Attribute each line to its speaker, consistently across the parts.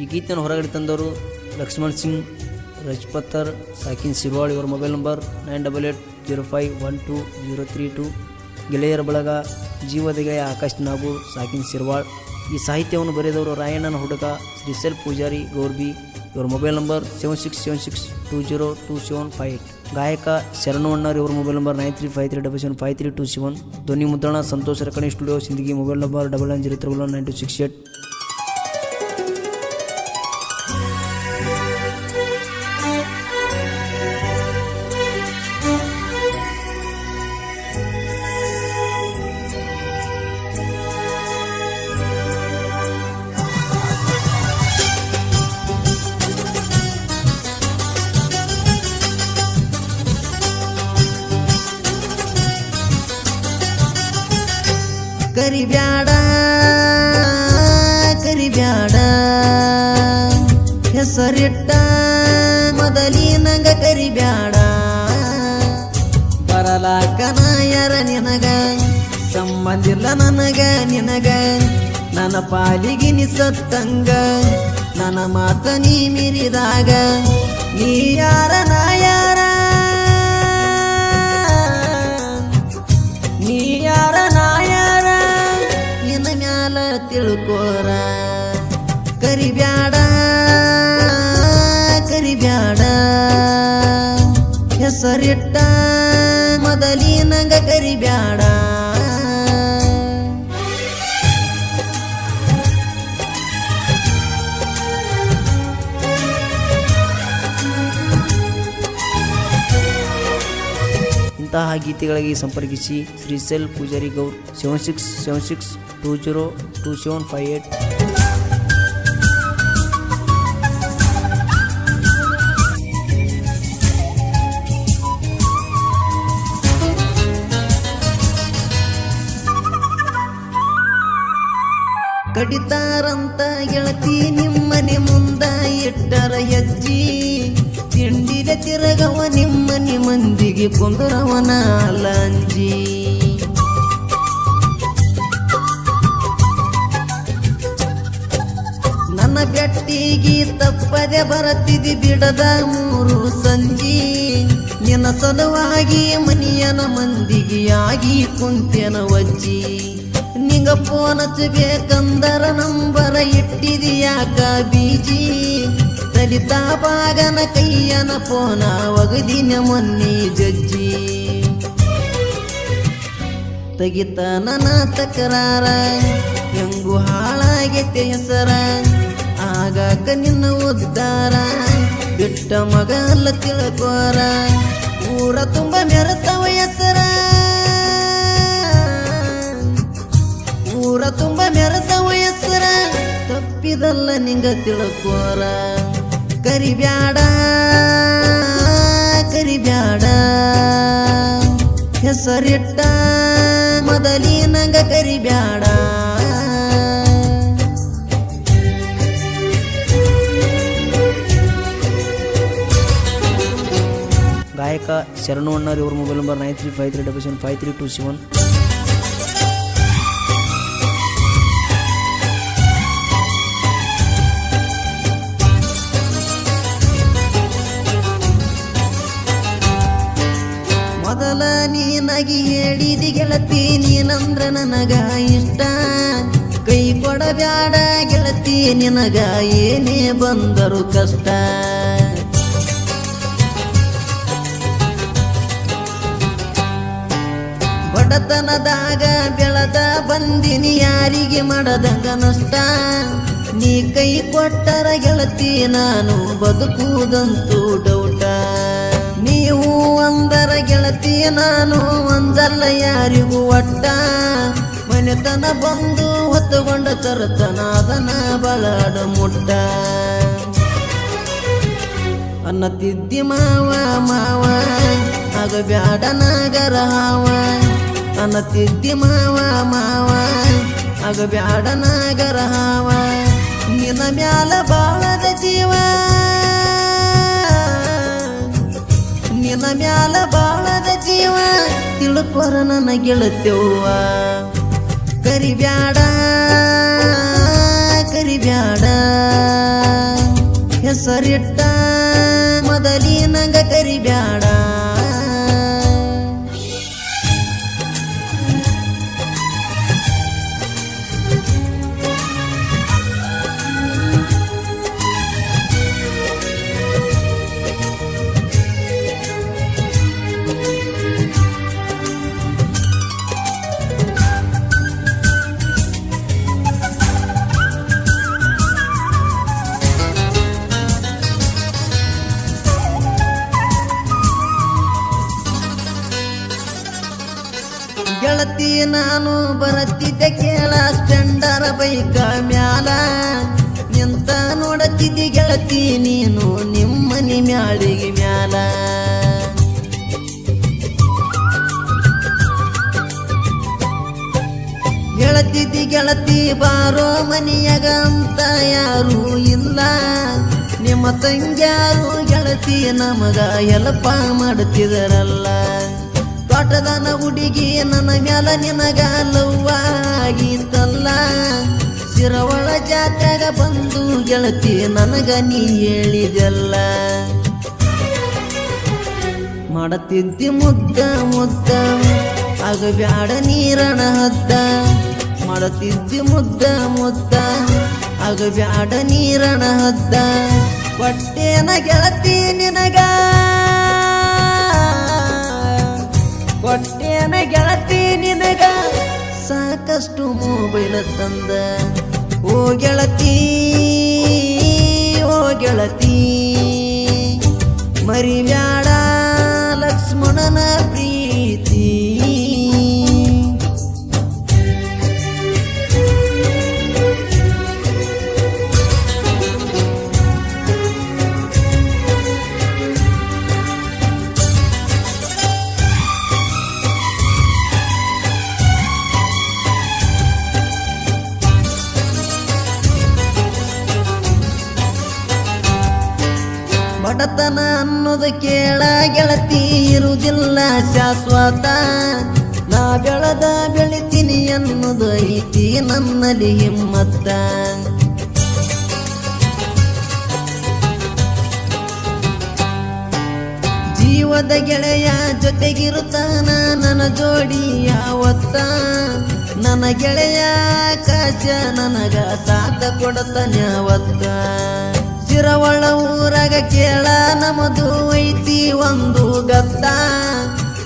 Speaker 1: ಈ ಗೀತೆಯನ್ನು ಹೊರಗಡೆ ತಂದವರು ಲಕ್ಷ್ಮಣ್ ಸಿಂಗ್ ರಜಪತ್ತರ್ ಸಾಕಿನ್ ಸಿರ್ವಾಳ್, ಇವರ mobile number nine double eight zero five one two zero three two. ಗೆಳೆಯರ ಬಳಗ ಜೀವದ ಗೆಳೆಯ ಆಕಾಶ್ ನಾಗು, ಸಾಕಿನ್ ಸಿರ್ವಾಳ್. ಈ ಸಾಹಿತ್ಯವನ್ನು ಬರೆದವರು ರಾಯಣ್ಣನ ಹುಡುಗ ಶ್ರೀ ಸೆಲ್ ಪೂಜಾರಿ ಗೌರ್ಬಿ. ಇವರ mobile number seven six seven six two zero two seven five eight. ಗಾಯಕ ಶರಣು ಅಣ್ಣರ್, ಇವರ mobile number nine three five three double seven five three two seven. ಧ್ವನಿ ಮುದ್ರಣ Santosh Rakani studio Sindagi, mobile number double nine zero triple one nine two six eight.
Speaker 2: ಕರಿಬ್ಯಾಡ ಕರಿಬ್ಯಾಡ. ಹೆಸರಿಟ್ಟ ಮೊದಲಿನಂಗ ಕರಿಬ್ಯಾಡ. ಬರಲಾಕ ನಾಯರ ನಿನಗ ಸಂಬಂಧಿಲ್ಲ ನನಗ ನಿನಗ. ನನ್ನ ಪಾಲಿಗೆ ನಿಸತ್ತಂಗ, ನನ್ನ ಮಾತ ನೀ ಮೀರಿದಾಗ. ನೀ ಯಾರ ನೀ ತಿಳ್ಕೋರ ಕರಿಬ್ಯಾಡ ಕರಿಬ್ಯಾಡ. ಹೆಸರಿಟ್ಟ ಮೊದಲಿನಂಗ ಕರಿಬ್ಯಾಡ.
Speaker 1: ಇಂತಹ ಗೀತೆಗಳಿಗೆ ಸಂಪರ್ಕಿಸಿ ಶ್ರೀ ಸೆಲ್ Pujari guar seven six seven six two zero two seven five eight
Speaker 2: ಕಡಿತಾರಂತ ಗೆಳತಿ ನಿಮ್ಮನೆ ಮುಂದ ಇಟ್ಟರ ಹೆಜ್ಜಿ ತಿಂಡಿದ ತಿರಗವ ನಿಮ್ಮನೆ ಮಂದಿಗೆ ಕುಂದರವನ ಲಂಜಿ. ಬೆಟ್ಟಿಗೆ ತಪ್ಪದೆ ಬರತಿದಿ ಬಿಡದ ಮೂರು ಸಂಜಿ. ನಿನ್ನ ಸಲುವಾಗಿ ಮನಿಯನ ಮಂದಿಗೆ ಆಗಿ ಕುಂತೆನ ವಜ್ಜಿ ನಿಂಗ ಫೋನ್ ಹಚ್ಚಬೇಕಂದರ ನಂಬರ ಇಟ್ಟಿದಿಯಾಕ ಬೀಜಿ? ತಲಿತಾ ಬಾಗನ ಕೈಯನ ಫೋನ ಒಗದಿನ ಮೊನ್ನೆ ಜಜ್ಜಿ. ತೆಗಿತ ನನ್ನ ತಕರಾರ, ಹೆಂಗು ಹಾಳಾಗೈತೆ ಹೆಸರ? ಆಗಾಕ ನಿನ್ನ ಓದಿದ್ದಾರ. ಬಿಟ್ಟ ಮಗ ಅಲ್ಲ ತಿಳ್ಕೋರ. ಊರ ತುಂಬ ಮೆರೆತವ ಹೆಸರ. ಊರ ತುಂಬ ಮೆರೆತವ ಹೆಸರ. ತಪ್ಪಿದಲ್ಲ ನಿಂಗ ತಿಳ್ಕೋರ. ಕರಿಬ್ಯಾಡ ಕರಿಬ್ಯಾಡ. ಹೆಸರಿಟ್ಟ ಮೊದಲಿನಂಗ ಕರಿಬ್ಯಾಡ.
Speaker 1: ಗಾಯಕ ಶರಣು ಅಣ್ಣಾರಿ ಇವರ mobile number nine three five three double seven five three two seven
Speaker 2: ಮೊದಲ ನೀನಾಗಿ ಹೇಳಿದಿ ಗೆಳತಿ, ನೀನಂದ್ರ ನನಗ ಇಷ್ಟ. ಕೈ ಕೊಡಬ್ಯಾಡ ಗೆಳತಿ, ನಿನಗ ಏನೇ ಬಂದರು ಕಷ್ಟ. ಬಡತನದಾಗ ಬೆಳದ ಬಂದಿನಿ ಯಾರಿಗೆ ಮಾಡದಂಗ ನಷ್ಟ ನೀ ಕೈ ಕೊಟ್ಟರ ಗೆಳತಿ, ನಾನು ಬದುಕುವುದಂತೂ ಡೌಟ ನೀವು ಒಂದರ ಗೆಳತಿ, ನಾನು ಒಂದಲ್ಲ, ಯಾರಿಗೂ ಒಟ್ಟ ಮನೆತನ ಬಂದು ಹೊತ್ತುಕೊಂಡ ತರತನಾದನ ಬಳಡ ಮುಟ್ಟ. ಅನ್ನತಿದ್ದಿ ಮಾವ ಮಾವ ಅದು ಬ್ಯಾಡ ನಾಗರ ಹಾವ. ಅನ್ನತಿದ್ದಿ ಮಾವ ಮಾವ. ಆಗ ಬ್ಯಾಡ ನಾಗರ ಹಾವ. ನಿನ್ನ ಮ್ಯಾಲ ಬಾಳದ ಜೀವ. ನಿನ್ನ ಮ್ಯಾಲ ಬಾಳದ ಜೀವ. ತಿಳ್ಕೊರ ನನ್ನ ಬ್ಯಾಡ, ಕರಿ ಬ್ಯಾಡ. ಹೆಸರಿಟ್ಟ ಮೊದಲಿನಂಗ ಗೆಳತಿ ನಾನು ಬರತ್ತಿದ್ದೆ ಕೇಳ ಸ್ಪೆಂಡರ ಬೈಕ ಮ್ಯಾಲ. ನಿಂತ ನೋಡತ್ತಿದ್ದಿ ಗೆಳತಿ, ನೀನು ನಿಮ್ಮನಿ ಮ್ಯಾಳಿಗೆ ಮ್ಯಾಲ. ಗೆಳತಿದ್ದಿ ಗೆಳತಿ, ಬಾರೋ ಮನಿಯಾಗ ಅಂತ ಯಾರು ಇಲ್ಲ. ನಿಮ್ಮ ತಂಗ್ಯಾರು ಗೆಳತಿ, ನಮಗ ಎಲಪ ಮಾಡ್ತಿದರಲ್ಲ. ತೋಟದನ ಹುಡುಗಿ ನನ್ನ ಮ್ಯಾಲ ನಿನಗ ಲವ್ವಾಗಿತ್ತಲ್ಲ. ಸಿರವಳ ಜಾತ್ರೆಗ ಬಂದು ಗೆಳತಿ ನನಗ ನೀ ಹೇಳಿದೆಲ್ಲ. ಮಾಡತಿದ್ದಿ ಮುದ್ದ ಮುದ್ದ, ಆಗ ಬ್ಯಾಡ ನೀರಣ ಹದ್ದ. ಮಾಡತಿದ್ದಿ ಮುದ್ದ ಮುದ್ದ, ಆಗ ಬ್ಯಾಡ ನೀರಣ ಹದ್ದ. ಪಟ್ಟೇನ ಗೆಳತಿ ನಿನಗ ಸಾಕಷ್ಟು ಮೊಬೈಲ್ ತಂದ ಓ ಗೆಳತಿ ಓ ಗೆಳತಿ ಮರಿಬ್ಯಾಡ ಲಕ್ಷ್ಮಣನ ಪ್ರೀತಿ ಬಡತನ ಅನ್ನೋದು ಕೇಳ ಗೆಳತಿ ಇರುವುದಿಲ್ಲ ಶಾಶ್ವತ. ನಾ ಬೆಳೆದ ಬೆಳಿತೀನಿ ಅನ್ನೋದು ಐತಿ ನನ್ನಲ್ಲಿ ಹಿಮ್ಮತ್ತ. ಜೀವದ ಗೆಳೆಯ ಜೊತೆಗಿರುತ್ತಾನ ನನ್ನ ಜೋಡಿ ಯಾವತ್ತ. ನನ್ನ ಗೆಳೆಯ ಕಾಶ ನನಗ ಸಾಥ ಕೊಡತಾನೆ ಯಾವತ್ತ. ಸಿರವಳ ಊರಾಗ ಕೇಳ, ನಮದು ಐತಿ ಒಂದು ಗದ್ದ.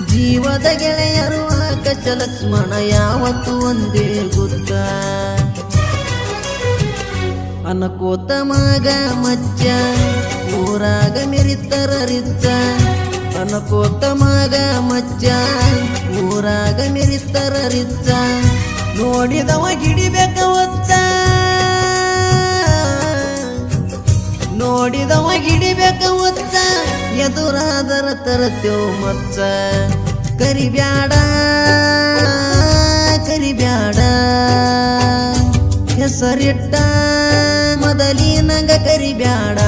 Speaker 2: ಜೀವದ ಗೆಳೆಯರು ಆಕಾಶ ಲಕ್ಷ್ಮಣ ಯಾವತ್ತು ಒಂದೇ ಗುದ್ದ ಅನಕೋತ ಮಗ ಮಜ್ಜ ಊರಾಗ ಮೆರಿತರ ರಿಚ್ಚ. ಅನಕೋತ ಮಗ ಮಜ್ಜ ಊರಾಗ ಮೆರಿತರ ರಿಚ್ಚ. ನೋಡಿದವ ಗಿಡಿಬೇಕ ಒಚ್ಚ. ನೋಡಿದವ ಹಿಡಿಬೇಕ ಒತ್ತ ಎದುರಾದರ ತರತೇವ್ ಮಚ್ಚ ಕರಿಬ್ಯಾಡ ಕರಿಬ್ಯಾಡ. ಹೆಸರಿಟ್ಟ ಮೊದಲಿನಂಗ ಕರಿಬ್ಯಾಡ.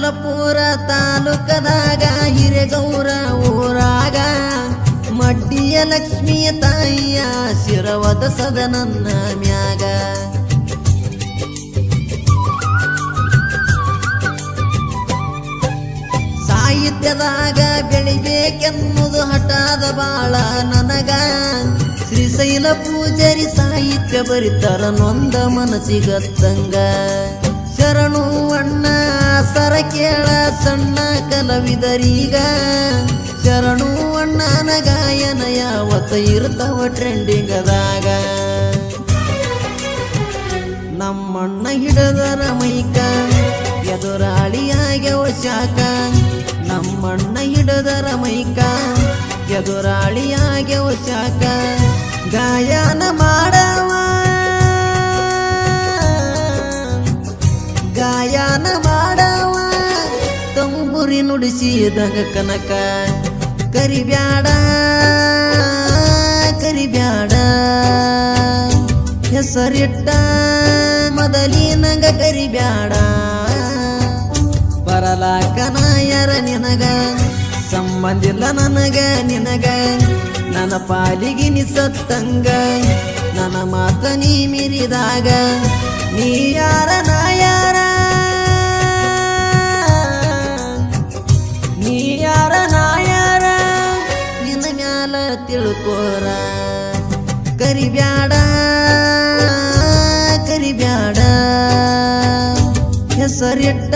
Speaker 2: ಅಫ್ಜಲಪುರ ತಾಲೂಕದಾಗ ಹಿರೇಗೌರ ಊರಾಗ. ಮಡ್ಡಿಯ ಲಕ್ಷ್ಮಿಯ ತಾಯಿಯ ಶಿರವದ ಸದನನ್ನ ಮ್ಯಾಗ. ಸಾಹಿತ್ಯದಾಗ ಬೆಳಿಬೇಕೆನ್ನುವುದು ಹಠಾದ ಬಾಳ ನನಗ. ಶ್ರೀಶೈಲ ಪೂಜಾರಿ ಸಾಹಿತ್ಯ ಬರಿತರ ನೊಂದ ಮನಸ್ಸಿಗತ್ತಂಗ. ಶರಣು ಅಣ್ಣ ಸರ ಕೇಳ ಸಣ್ಣ ಕಲವಿದರೀಗ ಶರಣು ಅಣ್ಣನ ಗಾಯನ ಯಾವತ್ತ ಇರ್ತಾವ ಟ್ರೆಂಡಿಂಗದಾಗ. ನಮ್ಮಣ್ಣ ಹಿಡದರ ಮೈಕ ಎದುರಾಳಿಯಾಗ್ಯವ ಶಾಕ ನಮ್ಮಣ್ಣ ಹಿಡದರ ಮೈಕ ಎದುರಾಳಿಯಾಗ್ಯವ ಶಾಕ ಗಾಯನ ಮಾಡವ ಉಳಿಸಿದಂಗ ಕನಕ, ಕರಿಬ್ಯಾಡ ಕರಿಬ್ಯಾಡ. ಹೆಸರಿಟ್ಟ ಮೊದಲಿನಂಗ ಕರಿಬ್ಯಾಡ. ಬರಲಾಕನ ಯಾರ ನಿನಗ ಸಂಬಂಧಿಲ್ಲ ನನಗ ನಿನಗ. ನನ್ನ ಪಾಲಿಗೆ ನಿಸತ್ತಂಗ, ನನ್ನ ಮಾತ ನೀ ಮೀರಿದಾಗ. ನೀ ಯಾರ ತಿಳ್ಕೋರ ಕರಿಬ್ಯಾಡ ಕರಿಬ್ಯಾಡ. ಹೆಸರಿಟ್ಟ.